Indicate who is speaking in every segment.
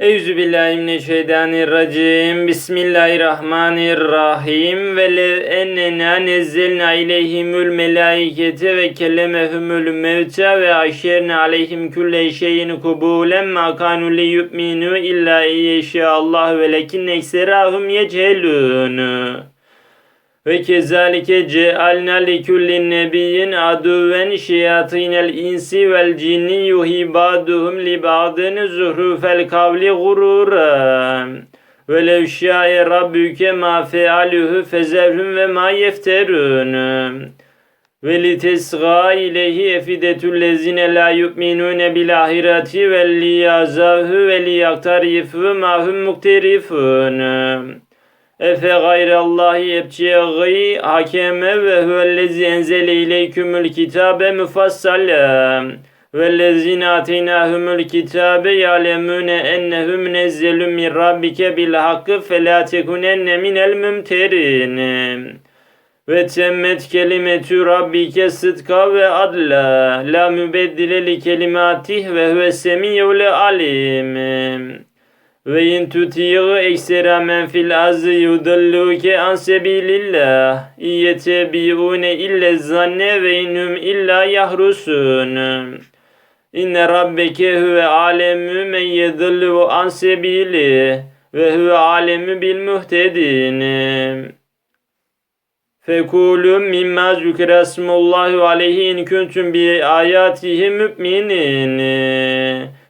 Speaker 1: Eûzü billahi mineşşeytanirracim. Bismillahirrahmanirrahim. Ve le ennena nezzelna ileyhimül melaikete ve kellemehumul mevta ve aşerna aleyhim külle şeyin kubulen ma kanu li yu'minu illa Allah ve lekin ekserahum yecelun. Ve kezalike cealna li kulli nebiyyin aduven şeyatinel insi vel cinni yuhi ba'duhum li ba'din zuhrufel kavli gurura. Ve lev şa'e rabbuke ma fealuhu fezerhum ve ma yefterun. Ve li tesga ileyhi efidetul lezine la yu'minune bil ahireti ve li yazahu ve li yaktarifu ma hum mukterifun. Efe gayrallahi ebçiği hakeme ve huvellezi enzele ileykümül kitabe mufassale vellezine ateynahumul kitabe ya'lemune ennehu münezzelun min rabbike bil hakkı fe la tekunenne minel mümterin ve temmet kelimetü rabbike sıdka ve adla. La mübeddile li kelimatih ve huve semiyyul alim ve in tutiyu eksera men fil azı yudalluke an sebilillah. İyetebiune ille zanne ve inhum illa yahrusun. İnne rabbeke huve alemü men yedillu an sebili ve huve alemü bil muhtedin. Fekulum mimma zükre esmullahi aleyhi in kuntum bi ayatihi müminin.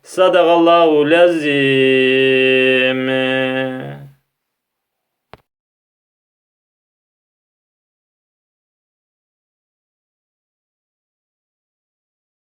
Speaker 1: Sadakallahu lazim.